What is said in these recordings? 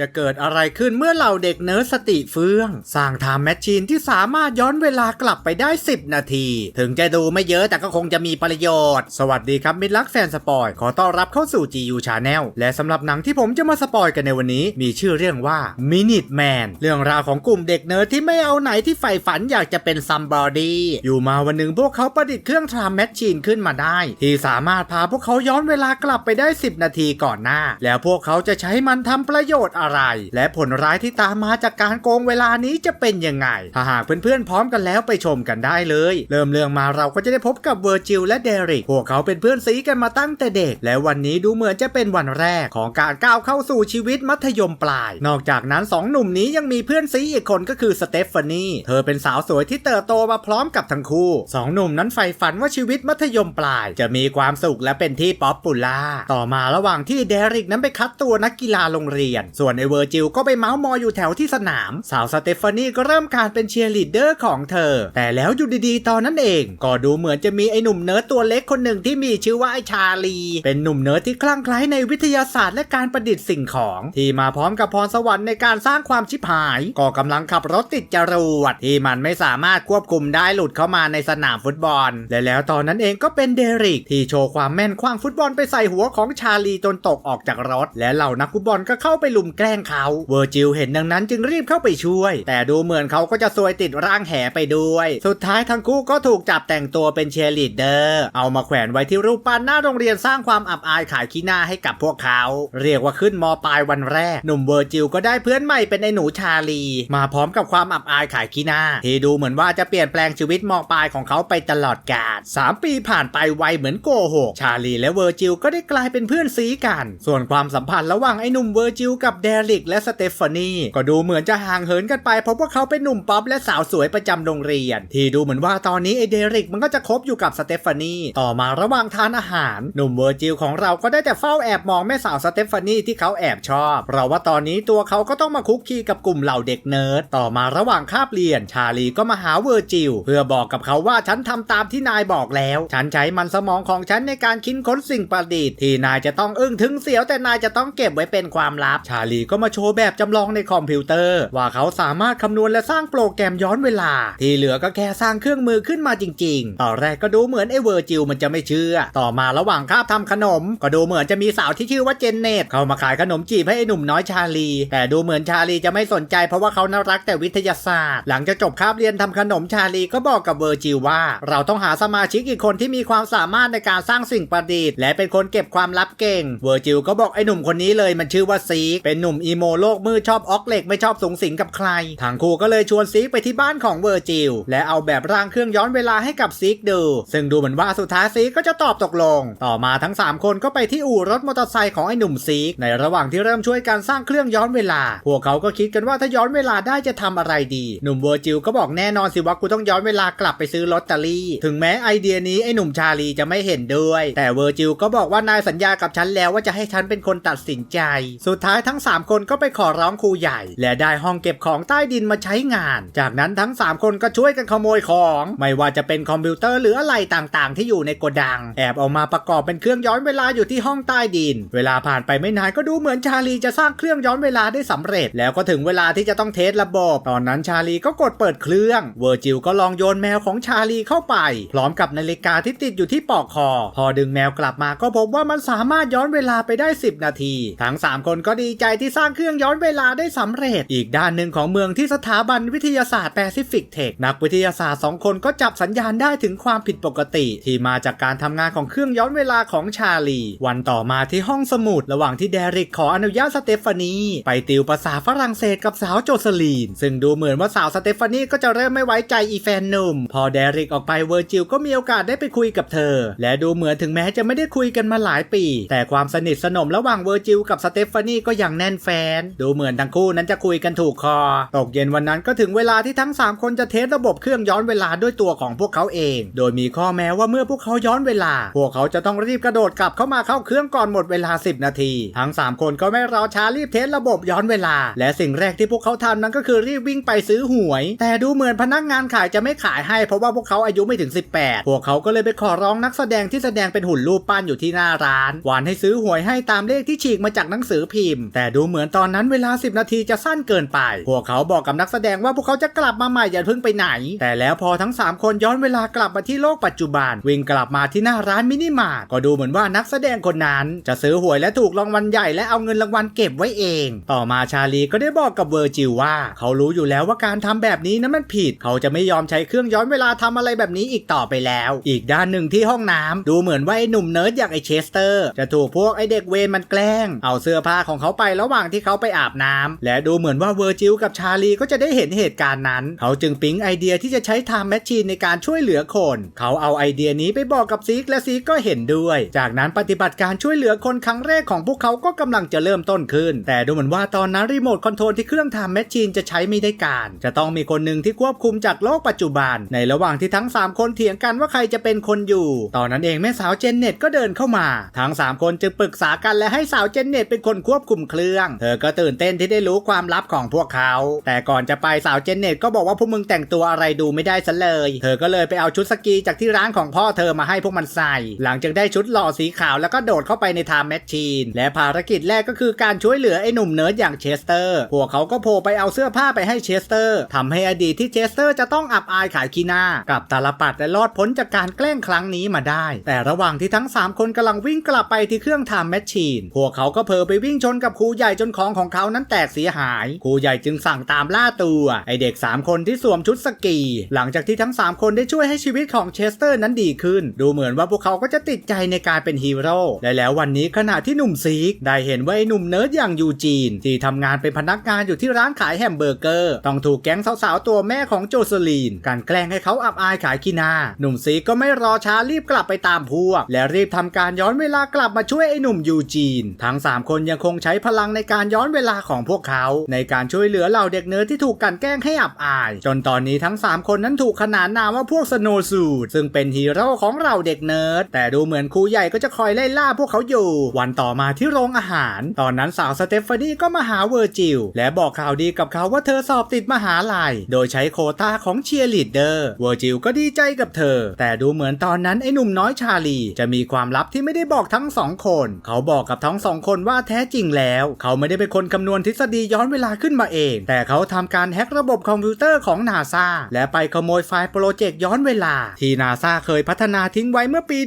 จะเกิดอะไรขึ้นเมื่อเหล่าเด็กเนิร์ดสติเฟื่อง สร้างไทม์แมชชีนที่สามารถย้อนเวลากลับไปได้ 10 นาที ถึงจะดูไม่เยอะแต่ก็คงจะมีประโยชน์ สวัสดีครับ มิตรรักแฟนสปอย ขอต้อนรับเข้าสู่ GU Channel และสำหรับหนังที่ผมจะมาสปอยกันในวันนี้ มีชื่อเรื่องว่า Minute Man เรื่องราวของกลุ่มเด็กเนิร์ดที่ไม่เอาไหนที่ใฝ่ฝันอยากจะเป็นซัมบอดี้อยู่มาวันหนึ่งพวกเขาประดิษฐ์เครื่องไทม์แมชชีนขึ้นมาได้ ที่สามารถพาพวกเขาย้อนเวลากลับไปได้ 10 นาทีก่อนหน้า แล้วพวกเขาจะใช้มันทำประโยชน์อะไร และผลร้ายที่ตามมาจากการโกงเวลานี้จะเป็นยังไง ถ้าหากเพื่อนๆพร้อมกันแล้วไปชมกันได้เลย เริ่มเรื่องมาเราก็จะได้พบกับเวอร์จิลและเดริก พวกเขาเป็นเพื่อนซีกันมาตั้งแต่เด็ก และวันนี้ดูเหมือนจะเป็นวันแรกของการก้าวเข้าสู่ชีวิตมัธยมปลาย นอกจากนั้นสองหนุ่มนี้ยังมีเพื่อนซีอีกคนก็คือสเตฟานีเธอเป็นสาวสวยที่เติบโตมาพร้อมกับทั้งคู่สองหนุ่มนั้นใฝ่ฝันว่าชีวิตมัธยมปลาย จะมีความสุขและเป็นที่ป๊อปปูล่าต่อมาระหว่างที่เดริกนั้นไปคัดตัวนักกีฬาโรงเรียน ส่วนไอเวอร์จิลก็ไปเมาส์มอยอยู่แถวที่สนาม สาวสเตฟานีก็เริ่มการเป็นเชียร์ลีดเดอร์ของเธอ แต่แล้วอยู่ดีๆ ตอนนั้นเอง ก็ดูเหมือนจะมีไอ้หนุ่มเนิร์ดตัวเล็กคนหนึ่งที่มีชื่อว่าไอชาลี เป็นหนุ่มเนิร์ดที่คลั่งไคล้ในวิทยาศาสตร์และการประดิษฐ์สิ่งของ ที่มาพร้อมกับพรสวรรค์ในการสร้างความชิบหาย ก็กำลังขับรถติดจรวดที่มันไม่สามารถควบคุมได้หลุดเข้ามาในสนามฟุตบอล และแล้วตอนนั้นเองก็เป็นเดริก ที่โชว์ความแม่นคว้างฟุตบอลไปใส่หัวของชาลีจนตกออกจากรถ และเหล่านักฟุตบอลก็เข้าไปลุมแกล้งเขา เวอร์จิลเห็นดังนั้นจึงรีบเข้าไปช่วย แต่ดูเหมือนเขาก็จะซวยติดร่างแหไปด้วย สุดท้ายทั้งคู่ก็ถูกจับแต่งตัวเป็นเชียร์ลีดเดอร์ เอามาแขวนไว้ที่รูปปั้นหน้าโรงเรียนสร้างความอับอายขายขี้หน้าให้กับพวกเขา เรียกว่าขึ้นมปลายวันแรก หนุ่มเวอร์จิลก็ได้เพื่อนใหม่เป็นไอ้หนูชาลี มาพร้อมกับความอับอายขายขี้หน้า ที่ดูเหมือนว่าจะเปลี่ยนแปลงชีวิตมปลายของเขาไปตลอดกาลสามปีผ่านไปไวเหมือนโกหกชาลีและเวอร์จิลก็ได้กลายเป็นเพื่อนซีกัน ส่วนความสัมพันธ์ระหว่างไอ้หนุ่มเวอร์จิลกับเดริกและสเตฟานีก็ดูเหมือนจะห่างเหินกันไปเพราะพวกเขาเป็นหนุ่มป๊อปและสาวสวยประจำโรงเรียน ที่ดูเหมือนว่าตอนนี้ไอเดริกมันก็จะคบอยู่กับสเตฟานีต่อมาระหว่างทานอาหาร หนุ่มเวอร์จิลของเราก็ได้แต่เฝ้าแอบมองแม่สาวสเตฟานีที่เขาแอบชอบเพราะว่าตอนนี้ตัวเขาก็ต้องมาคุกคีกับกลุ่มเหล่าเด็กเนิร์ดต่อมาระหว่างคาบเรียน ชาลีก็มาหาเวอร์จิลเพื่อบอกกับเขาว่าฉันทำตามที่นายบอกแล้ว ฉันใช้มันสมองของฉันในการคิดค้นสิ่งประดิษฐ์ที่นายจะต้องอึ้งถึงเสียวแต่นายจะต้องเก็บไว้เป็นความลับ ชาลีก็มาโชว์แบบจำลองในคอมพิวเตอร์ ว่าเขาสามารถคำนวณและสร้างโปรแกรมย้อนเวลา ที่เหลือก็แค่สร้างเครื่องมือขึ้นมาจริงๆ ตอนแรกก็ดูเหมือนไอเวอร์จิลมันจะไม่เชื่อ ต่อมาระหว่างคาบทำขนม ก็ดูเหมือนจะมีสาวที่ชื่อว่าเจนเนตเข้ามาขายขนมจีบให้ไอ้หนุ่มน้อยชาลี แต่ดูเหมือนชาลีจะไม่สนใจเพราะว่าเขาน่ารักแต่วิทยาศาสตร์ หลังจากจบคาบเรียนทำขนมชาลีก็บอกกับเวอร์จิลว่า เราต้องหาสมาชิกอีกคนที่มีความสามารถในการสร้างสิ่งประดิษฐ์ และเป็นคนเก็บความลับเก่ง เวอร์จิลก็บอกไอ้หนุ่มคนนี้เลยมันชื่อว่าซีกเป็นหนุ่มอีโมโลกมือชอบออกเหล็กไม่ชอบสูงสิงกับใคร ทางครูก็เลยชวนซีกไปที่บ้านของเวอร์จิลและเอาแบบร่างเครื่องย้อนเวลาให้กับซีกดู ซึ่งดูเหมือนว่าสุดท้ายซีกก็จะตอบตกลง ต่อมาทั้ง 3 คนก็ไปที่อู่รถมอเตอร์ไซค์ของไอ้หนุ่มซีกในระหว่างที่เริ่มช่วยกันสร้างเครื่องย้อนเวลา พวกเขาก็คิดกันว่าถ้าย้อนเวลาได้จะทำอะไรดี หนุ่มเวอร์จิลก็บอกแน่นอนสิว่ากูต้องย้อนเวลากลับไปซื้อลอตเตอรี่ ถึงแม้ไอเดียนี้ไอ้หนุ่มชาลีจะไม่เห็นด้วย แต่เวอร์จิลก็บอกว่านายสัญญากับฉันแล้วว่าจะให้ฉันเป็นคนตัดสินใจ สุดท้ายทั้ง3คนก็ไปขอร้องครูใหญ่ และได้ห้องเก็บของใต้ดินมาใช้งาน จากนั้นทั้ง 3 คนก็ช่วยกันขโมยของ ไม่ว่าจะเป็นคอมพิวเตอร์หรืออะไรต่างๆ ที่อยู่ในโกดัง แอบเอามาประกอบเป็นเครื่องย้อนเวลาอยู่ที่ห้องใต้ดิน เวลาผ่านไปไม่นานก็ดูเหมือนชาลีจะสร้างเครื่องย้อนเวลาได้สำเร็จ แล้วก็ถึงเวลาที่จะต้องเทสระบบ ตอนนั้นชาลีก็กดเปิดเครื่อง เวอร์จิลก็ลองโยนแมวของชาลีเข้าไป พร้อมกับนาฬิกาที่ติดอยู่ที่ปอกคอ พอดึงแมวกลับมาก็พบว่ามันสามารถย้อนเวลาไปได้ 10 นาที ทั้ง 3 คนก็ดีใจที่สร้างเครื่องย้อนเวลาได้สำเร็จ อีกด้านหนึ่งของเมืองที่สถาบันวิทยาศาสตร์แปซิฟิกเทคนักวิทยาศาสตร์ 2 คนก็จับสัญญาณได้ถึงความผิดปกติ ที่มาจากการทำงานของเครื่องย้อนเวลาของชาลี วันต่อมาที่ห้องสมุด ระหว่างที่เดริกขออนุญาตสเตฟานี ไปติวภาษาฝรั่งเศสกับสาวโจเซลีน ซึ่งดูเหมือนว่าสาวสเตฟานีก็จะเริ่มไม่ไว้ใจอีแฟนหนุ่ม พอเดริกออกไปเวอร์จิลก็มีโอกาสได้ไปคุยกับเธอ และดูเหมือนถึงแม้จะไม่ได้คุยกันมาหลายปี แต่ความสนิทสนมระหว่างเวอร์จิลกับสเตฟานีก็ยังแน่นฟนดูเหมือนทั้งคู่นั้นจะคุยกันถูกคอ ตกเย็นวันนั้นก็ถึงเวลาที่ทั้ง 3 คนจะเทสระบบเครื่องย้อนเวลาด้วยตัวของพวกเขาเอง โดยมีข้อแม้ว่าเมื่อพวกเขาย้อนเวลา พวกเขาจะต้องรีบกระโดดกลับเข้ามาเข้าเครื่องก่อนหมดเวลา 10 นาที ทั้ง 3 คนก็ไม่รอช้ารีบเทสระบบย้อนเวลา และสิ่งแรกที่พวกเขาทำนั้นก็คือรีบวิ่งไปซื้อหวย แต่ดูเหมือนพนักงานขายจะไม่ขายให้เพราะว่าพวกเขาอายุไม่ถึง 18 พวกเขาก็เลยไปขอร้องนักแสดงที่แสดงเป็นหุ่นรูปปั้นอยู่ที่หน้าร้านหวานให้ซื้อหวยให้ตามเลขที่ฉีกมาจากหนังสือพิมพ์ แต่ดูเหมือนตอนนั้นเวลา 10 นาทีจะสั้นเกินไป พวกเขาบอกกับนักแสดงว่าพวกเขาจะกลับมาใหม่อย่าเพิ่งไปไหน แต่แล้วพอทั้ง 3 คนย้อนเวลากลับมาที่โลกปัจจุบัน วิ่งกลับมาที่หน้าร้านมินิมาร์ทก็ดูเหมือนว่านักแสดงคนนั้นจะซื้อหวยและถูกรางวัลใหญ่และเอาเงินรางวัลเก็บไว้เอง ต่อมาชาลีก็ได้บอกกับเวอร์จิลว่า เขารู้อยู่แล้วว่าการทำแบบนี้นั้นมันผิด เขาจะไม่ยอมใช้เครื่องย้อนเวลาทำอะไรแบบนี้อีกต่อไปแล้ว อีกด้านหนึ่งที่ห้องน้ำดูเหมือนว่าไอ้หนุ่มเนิร์ดอย่างไอ้เชสเตอร์ จะถูกพวกไอ้เด็กเวรมันแกล้ง เอาเสื้อผ้าของเขาไประหว่างหว่างที่เขาไปอาบน้ำและดูเหมือนว่าเวอร์จิลกับชาลีก็จะได้เห็นเหตุการณ์นั้น เขาจึงปิ๊งไอเดียที่จะใช้ไทม์แมชชีนในการช่วยเหลือคน เขาเอาไอเดียนี้ไปบอกกับซีกและซีกก็เห็นด้วย จากนั้นปฏิบัติการช่วยเหลือคนครั้งแรกของพวกเขาก็กำลังจะเริ่มต้นขึ้น แต่ดูเหมือนว่าตอนนั้นรีโมทคอนโทรลที่เครื่องไทม์แมชชีนจะใช้ไม่ได้การ จะต้องมีคนหนึ่งที่ควบคุมจากโลกปัจจุบัน ในระหว่างที่ทั้ง 3 คนเถียงกันว่าใครจะเป็นคนอยู่ ตอนนั้นเองแม่สาวเจนเน็ตก็เดินเข้ามา ทั้ง 3 คนจึงปรึกษากันและให้สาวเจนเน็ตเป็นคนควบคุมเครื่องเธอก็ตื่นเต้นที่ได้รู้ความลับของพวกเขา แต่ก่อนจะไปสาวเจนเน็ตก็บอกว่าพวกมึงแต่งตัวอะไรดูไม่ได้ซะเลย เธอก็เลยไปเอาชุดสกีจากที่ร้านของพ่อเธอมาให้พวกมันใส่ หลังจากได้ชุดหล่อสีขาวแล้วก็โดดเข้าไปในไทม์แมชชีน และภารกิจแรกก็คือการช่วยเหลือไอ้หนุ่มเนิร์ดอย่างเชสเตอร์ พวกเขาก็โผล่ไปเอาเสื้อผ้าไปให้เชสเตอร์ทำให้อดีตที่เชสเตอร์จะต้องอับอายขายขี้หน้า กับตาลปัดและรอดพ้นจากการแกล้งครั้งนี้มาได้ แต่ระหว่างที่ทั้ง 3 คนกำลังวิ่งกลับไปที่เครื่องไทม์แมชชีน พวกเขาก็เผลอไปวิ่งชนกับครูใหญ่จนของของเขานั้นแตกเสียหาย ครูใหญ่จึงสั่งตามล่าตัว ไอเด็ก 3 คนที่สวมชุดสกี หลังจากที่ทั้ง 3 คนได้ช่วยให้ชีวิตของเชสเตอร์นั้นดีขึ้น ดูเหมือนว่าพวกเขาก็จะติดใจในการเป็นฮีโร่และแล้ววันนี้ขณะที่หนุ่มซีก ได้เห็นว่าไอ้หนุ่มเนิร์ดอย่างยูจีน ที่ทำงานเป็นพนักงานอยู่ที่ร้านขายแฮมเบอร์เกอร์ ต้องถูกแก๊งสาวๆตัวแม่ของโจเซลีนการแกล้งให้เขาอับอายขายขี้หน้าหนุ่มซีกก็ไม่รอช้ารีบกลับไปตามพวก และรีบทำการย้อนเวลากลับมาช่วยไอ้หนุ่มยูจีน ทั้ง 3 คนยังคงใช้พลังในการย้อนเวลาของพวกเขา ในการช่วยเหลือเหล่าเด็กเนิร์ดที่ถูกกันแกล้งให้อับอาย จนตอนนี้ทั้ง 3 คนนั้นถูกขนานนามว่าพวกสโนว์สูทซึ่งเป็นฮีโร่ของเราเด็กเนิร์ดแต่ดูเหมือนครูใหญ่ก็จะคอยไล่ล่าพวกเขาอยู่ วันต่อมาที่โรงอาหาร ตอนนั้นสาวสเตฟานีก็มาหาเวอร์จิลและบอกข่าวดีกับเขาว่าเธอสอบติดมหาลัย โดยใช้โคต้าของเชียร์ลีดเดอร์เวอร์จิลก็ดีใจกับเธอ แต่ดูเหมือนตอนนั้นไอ้หนุ่มน้อยชาลี จะมีความลับที่ไม่ได้บอกทั้งสองคน เขาบอกกับทั้งสองคนว่าแท้จริงแล้วเขาไม่ได้เป็นคนคำนวณทฤษฎีย้อนเวลาขึ้นมาเอง แต่เขาทำการแฮ็กระบบคอมพิวเตอร์ของนาซาและไปขโมยไฟล์โปรเจกต์ย้อนเวลา ที่นาซาเคยพัฒนาทิ้งไว้เมื่อปี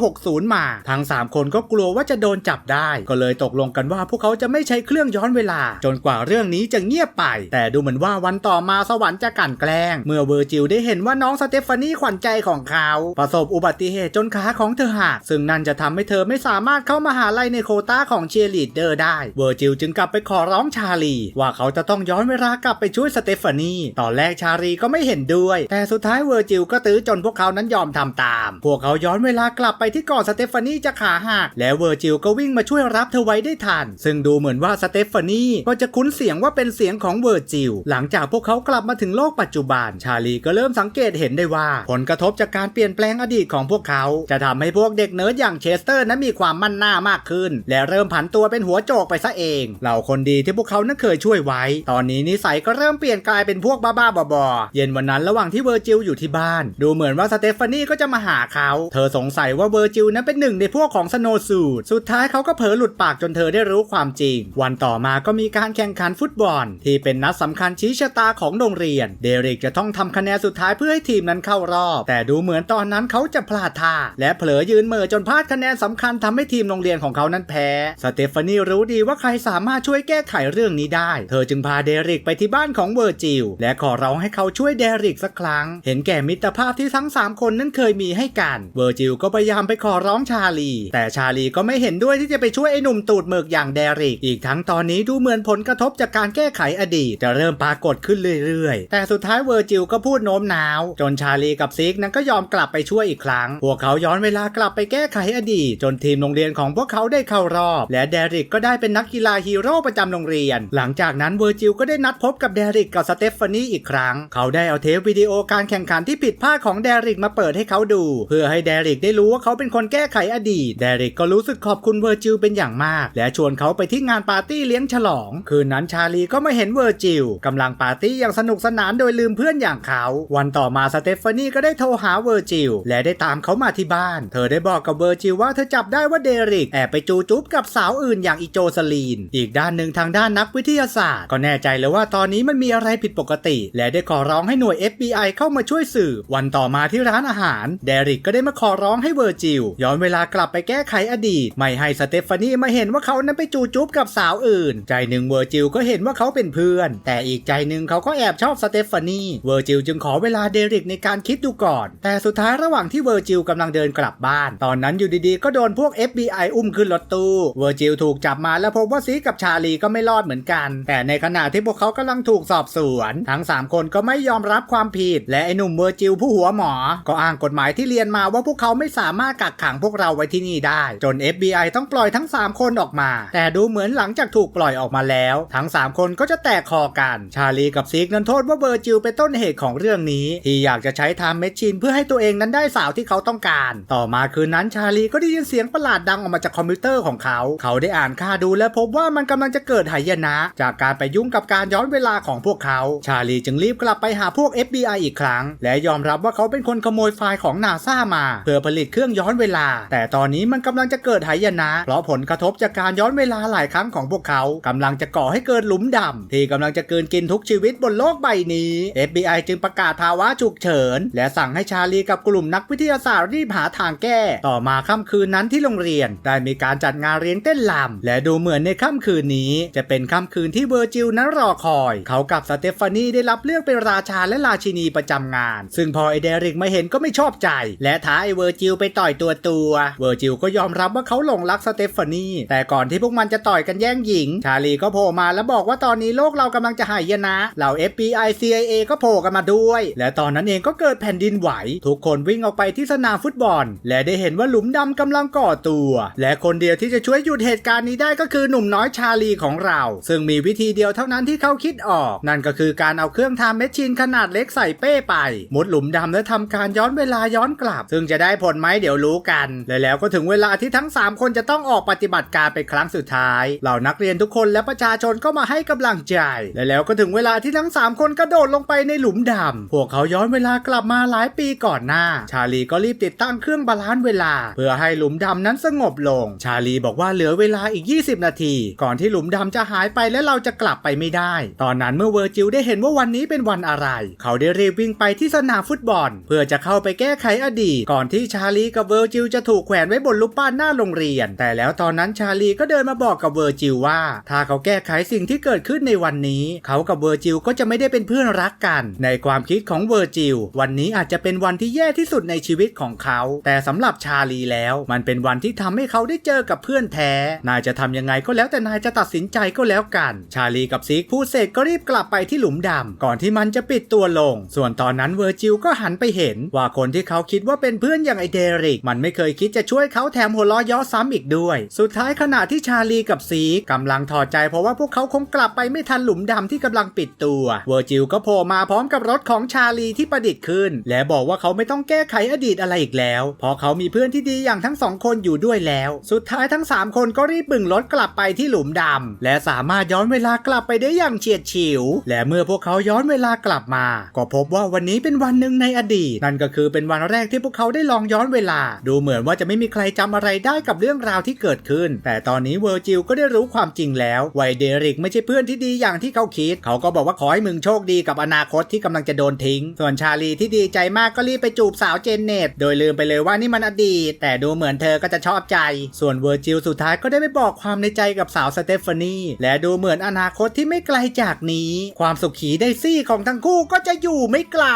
1960 มา ทั้ง 3 คนก็กลัวว่าจะโดนจับได้ ก็เลยตกลงกันว่าพวกเขาจะไม่ใช้เครื่องย้อนเวลา จนกว่าเรื่องนี้จะเงียบไป แต่ดูเหมือนว่าวันต่อมาสวรรค์จะกลั่นแกล้ง เมื่อเวอร์จิลได้เห็นว่าน้องสเตฟานีขวัญใจของเขา ประสบอุบัติเหตุจนขาของเธอหักซึ่งนั่นจะทำให้เธอไม่สามารถเข้ามาหาลัยในโคต้าของเชียร์ลีดเดอร์ได้เวอร์จจิลจึงกลับไปขอร้องชาลี ว่าเขาจะต้องย้อนเวลากลับไปช่วยสเตฟานีตอนแรกชาลีก็ไม่เห็นด้วย แต่สุดท้ายเวอร์จิลก็ตื้อจนพวกเขานั้นยอมทำตาม พวกเขาย้อนเวลากลับไปที่ก่อนสเตฟานีจะขาหักและเวอร์จิลก็วิ่งมาช่วยรับเธอไว้ได้ทัน ซึ่งดูเหมือนว่าสเตฟานีก็จะคุ้นเสียงว่าเป็นเสียงของเวอร์จิลหลังจากพวกเขากลับมาถึงโลกปัจจุบัน ชาลีก็เริ่มสังเกตเห็นได้ว่า ผลกระทบจากการเปลี่ยนแปลงอดีตของพวกเขา จะทำให้พวกเด็กเนิร์ดอย่างเชสเตอร์นั้นมีความมั่นหน้ามากขึ้น และเริ่มผันตัวเป็นหัวโจกไปซะเองเหล่าคนดีที่พวกเขานั้นเคยช่วยไว้ ตอนนี้นิสัยก็เริ่มเปลี่ยนกลายเป็นพวกบ้าๆบอๆเย็นวันนั้นระหว่างที่เวอร์จิลอยู่ที่บ้าน ดูเหมือนว่าสเตฟานีก็จะมาหาเขา เธอสงสัยว่าเวอร์จิลนั้นเป็นหนึ่งในพวกของสโนสูทสุดท้ายเขาก็เผลอหลุดปากจนเธอได้รู้ความจริง วันต่อมาก็มีการแข่งขันฟุตบอล ที่เป็นนัดสำคัญชี้ชะตาของโรงเรียน เดริกจะต้องทำคะแนนสุดท้ายเพื่อให้ทีมนั้นเข้ารอบ แต่ดูเหมือนตอนนั้นเขาจะพลาดท่า และเผลอยืนเม่อจนพลาดคะแนนสำคัญทำให้ทีมโรงเรียนของเขานั้นแพ้สเตฟานีรู้ดีว่าใครสามารถช่วยแก้ไขเรื่องนี้ได้ เธอจึงพาเดริกไปที่บ้านของเวอร์จิล และขอร้องให้เขาช่วยเดริกสักครั้ง เห็นแก่มิตรภาพที่ทั้ง 3 คนนั้นเคยมีให้กัน เวอร์จิลก็พยายามไปขอร้องชาลี แต่ชาลีก็ไม่เห็นด้วยที่จะไปช่วยไอ้หนุ่มตูดหมึกอย่างเดริก อีกทั้งตอนนี้ดูเหมือนผลกระทบจากการแก้ไขอดีตจะเริ่มปรากฏขึ้นเรื่อยๆ แต่สุดท้ายเวอร์จิลก็พูดโน้มน้าว จนชาลีกับซิกนั้นก็ยอมกลับไปช่วยอีกครั้ง พวกเขาย้อนเวลากลับไปแก้ไขอดีตจนทีมโรงเรียนของพวกเขาได้เข้ารอบ และเดริกก็ได้เป็นนักกีฬาฮีโร่ประจำโรงเรียน หลังจากนั้นเวอร์จิลก็ได้นัดพบกับเดริกกับสเตฟานีอีกครั้ง เขาได้เอาเทปวิดีโอการแข่งขันที่ผิดพลาดของเดริกมาเปิดให้เขาดู เพื่อให้เดริกได้รู้ว่าเขาเป็นคนแก้ไขอดีตเดริกก็รู้สึกขอบคุณเวอร์จิลเป็นอย่างมาก และชวนเขาไปที่งานปาร์ตี้เลี้ยงฉลอง คืนนั้นชาลีก็ไม่เห็นเวอร์จิลกำลังปาร์ตี้อย่างสนุกสนานโดยลืมเพื่อนอย่างเขา วันต่อมาสเตฟานีก็ได้โทรหาเวอร์จิลและได้ตามเขามาที่บ้าน เธอได้บอกกับเวอร์จิลว่าเธอจับได้ว่าเดริกแอบไปจูจุ๊บกับสาวอื่นอย่างอีโจสลีนอีกด้านหนึ่งทางด้านนักวิทยาศาสตร์ ก็แน่ใจเลยว่าตอนนี้มันมีอะไรผิดปกติ และได้ขอร้องให้หน่วย FBI เข้ามาช่วยสืบวันต่อมาที่ร้านอาหาร เดริกก็ได้มาขอร้องให้เวอร์จิลย้อนเวลากลับไปแก้ไขอดีต ไม่ให้สเตฟานีมาเห็นว่าเขานั้นไปจูจุ๊บกับสาวอื่น ใจหนึ่งเวอร์จิลก็เห็นว่าเขาเป็นเพื่อน แต่อีกใจหนึ่งเขาก็แอบชอบสเตฟานีเวอร์จิลจึงขอเวลาเดริกในการคิดดูก่อน แต่สุดท้ายระหว่างที่เวอร์จิลกำลังเดินกลับบ้าน ตอนนั้นอยู่ดีๆ ก็โดนพวก FBI อุ้มขึ้นรถตู้เวอร์จิลถูกจับมาแล้วพบว่าซกับชาลีก็ไม่รอดเหมือนกัน แต่ในขณะที่พวกเขากำลังถูกสอบสวน ทั้ง 3 คนก็ไม่ยอมรับความผิด และไอ้หนุ่มเวอร์จิลผู้หัวหมอ ก็อ้างกฎหมายที่เรียนมาว่าพวกเขาไม่สามารถกักขังพวกเราไว้ที่นี่ได้ จน FBI ต้องปล่อยทั้ง 3 คนออกมา แต่ดูเหมือนหลังจากถูกปล่อยออกมาแล้ว ทั้ง 3 คนก็จะแตกคอกัน ชาลีกับซีกนั้นโทษว่าเวอร์จิลเป็นต้นเหตุของเรื่องนี้ ที่อยากจะใช้ทม์แมชชีนเพื่อให้ตัวเองนั้นได้สาวที่เขาต้องการ ต่อมาคืนนั้นชาลีก็ได้ยินเสียงประหลาดดังออกมาจากคอมพิวเตอร์ของเขา เขาได้อ่านค่าดูและพบว่าามันกำลังจะเกิดหายนะ จากการไปยุ่งกับการย้อนเวลาของพวกเขา ชาลีจึงรีบกลับไปหาพวก FBI อีกครั้ง และยอมรับว่าเขาเป็นคนขโมยไฟล์ของนาซามา เพื่อผลิตเครื่องย้อนเวลา แต่ตอนนี้มันกำลังจะเกิดหายนะ เพราะผลกระทบจากการย้อนเวลาหลายครั้งของพวกเขากำลังจะก่อให้เกิดหลุมดำที่กำลังจะเกินกินทุกชีวิตบนโลกใบนี้ FBI จึงประกาศภาวะฉุกเฉิน และสั่งให้ชาลีกับกลุ่มนักวิทยาศาสตร์รีบหาทางแก้ ต่อมาค่ำคืนนั้นที่โรงเรียน ได้มีการจัดงานเลี้ยงเต้นรำและดูเหมือนในค่ำคืนนี้จะเป็นค่ำคืนที่เวอร์จิลนั้นรอคอย เขากับสเตฟานีได้รับเลือกเป็นราชาและราชินีประจำงาน ซึ่งพอไอเดริกมาเห็นก็ไม่ชอบใจ และท้าไอเวอร์จิลไปต่อยตัวตัวเวอร์จิลก็ยอมรับว่าเขาหลงรักสเตฟานีแต่ก่อนที่พวกมันจะต่อยกันแย่งหญิง ชาลีก็โผล่มาแล้วบอกว่าตอนนี้โลกเรากำลังจะหายนะเหล่า FBI CIA ก็โผล่กันมาด้วย และตอนนั้นเองก็เกิดแผ่นดินไหว ทุกคนวิ่งออกไปที่สนามฟุตบอล และได้เห็นว่าหลุมดำกำลังก่อตัว และคนเดียวที่จะช่วยหยุดเหตุการณ์นี้ได้ก็คือหนุ่มน้อยชาลีของเรา ซึ่งมีวิธีเดียวเท่านั้นที่เขาคิดออก นั่นก็คือการเอาเครื่องทำเมชชีนขนาดเล็กใส่เป้ไป มุดหลุมดำและทำการย้อนเวลาย้อนกลับ ซึ่งจะได้ผลไหมเดี๋ยวรู้กันและแล้วก็ถึงเวลาที่ทั้ง 3 คนจะต้องออกปฏิบัติการเป็นครั้งสุดท้าย เหล่านักเรียนทุกคนและประชาชนก็มาให้กำลังใจ และแล้วก็ถึงเวลาที่ทั้ง 3 คนกระโดดลงไปในหลุมดำพวกเขาย้อนเวลากลับมาหลายปีก่อนหน้า ชาลีก็รีบติดตั้งเครื่องบาลานซ์เวลา เพื่อให้หลุมดำนั้นสงบลง ชาลีบอกว่าเหลือเวลาอีก 20 นาทีก่อนที่หลุมดำจะหายไปและเราจะกลับไปไม่ได้ ตอนนั้นเมื่อเวอร์จิลได้เห็นว่าวันนี้เป็นวันอะไร เขาได้รีบวิ่งไปที่สนามฟุตบอล เพื่อจะเข้าไปแก้ไขอดีต ก่อนที่ชาลีกับเวอร์จิลจะถูกแขวนไว้บนรูปปั้นหน้าโรงเรียน แต่แล้วตอนนั้นชาลีก็เดินมาบอกกับเวอร์จิลว่า ถ้าเขาแก้ไขสิ่งที่เกิดขึ้นในวันนี้ เขากับเวอร์จิลก็จะไม่ได้เป็นเพื่อนรักกัน ในความคิดของเวอร์จิลวันนี้อาจจะเป็นวันที่แย่ที่สุดในชีวิตของเขา แต่สำหรับชาลีแล้ว มันเป็นวันที่ทำให้เขาได้เจอกับเพื่อนแท้ นายจะทำยังไงก็แล้วแต่นายจะตัดสินใจก็แล้วกัน ชาลีกับซีกพูดเสร็จก็รีบกลับไปที่หลุมดำก่อนที่มันจะปิดตัวลง ส่วนตอนนั้นเวอร์จิลก็หันไปเห็น ว่าคนที่เขาคิดว่าเป็นเพื่อนอย่างไอเดริก มันไม่เคยคิดจะช่วยเขาแถมหัวล้อย้อซ้ำอีกด้วย สุดท้ายขณะที่ชาลีกับซีกกำลังถอดใจเพราะว่าพวกเขาคงกลับไปไม่ทันหลุมดำที่กำลังปิดตัวเวอร์จิลก็โผล่มาพร้อมกับรถของชาลีที่ประดิษฐ์ขึ้น และบอกว่าเขาไม่ต้องแก้ไขอดีตอะไรอีกแล้ว เพราะเขามีเพื่อนที่ดีอย่างทั้งสองคนอยู่ด้วยแล้ว สุดท้ายทั้ง 3 คนก็รีบบึงรถกลับไปที่หลุมดำและสามารถย้อนเวลากลับไปได้อย่างเฉียดฉิว และเมื่อพวกเขาย้อนเวลากลับมา ก็พบว่าวันนี้เป็นวันหนึ่งในอดีต นั่นก็คือเป็นวันแรกที่พวกเขาได้ลองย้อนเวลา ดูเหมือนว่าจะไม่มีใครจำอะไรได้กับเรื่องราวที่เกิดขึ้น แต่ตอนนี้เวอร์จิลก็ได้รู้ความจริงแล้วไวเดริกไม่ใช่เพื่อนที่ดีอย่างที่เขาคิด เขาก็บอกว่าขอให้มึงโชคดีกับอนาคตที่กำลังจะโดนทิ้ง ส่วนชาลีที่ดีใจมากก็รีบไปจูบสาวเจนเนตโดยลืมไปเลยว่านี่มันอดีต แต่ดูเหมือนเธอก็จะชอบใจ ส่วนเวอร์จิลสุดท้ายก็ได้ไปบอกความในใจกับสาวสเตฟานีและดูเหมือนอนาคตที่ไม่ไกลจากนี้ ความสุขขีได้ซี่ของทั้งคู่ก็จะอยู่ไม่ไกล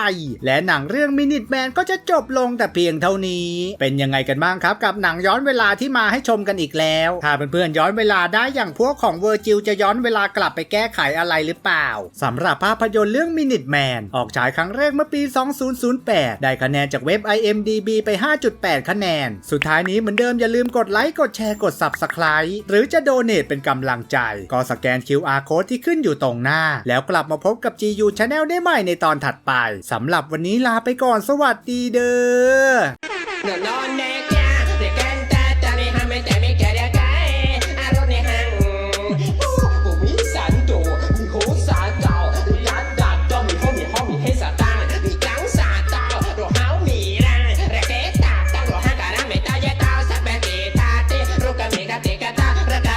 และหนังเรื่องมินิทแมนก็จะจบลงแต่เพียงเท่านี้ เป็นยังไงกันบ้างครับกับหนังย้อนเวลาที่มาให้ชมกันอีกแล้ว ถ้าเพื่อนๆย้อนเวลาได้อย่างพวกของเวอร์จิลจะย้อนเวลากลับไปแก้ไขอะไรหรือเปล่าสำหรับภาพยนตร์เรื่องมินิทแมนออกฉายครั้งแรกเมื่อปี 2008 ได้คะแนนจากเว็บ IMDB ไป 5.8 คะแนน สุดท้ายนี้เหมือนเดิมอย่าลืมกดไลค์กดแชร์กด Subscribe หรือจะโดเน a t เป็นกำลังใจ ก็สแกน QR Code ที่ขึ้นอยู่ตรงหน้า แล้วกลับมาพบกับ GU Channel ได้ใหม่ในตอนถัดไปสำหรับวันนี้ลาไปก่อนสวัสดีเด้อ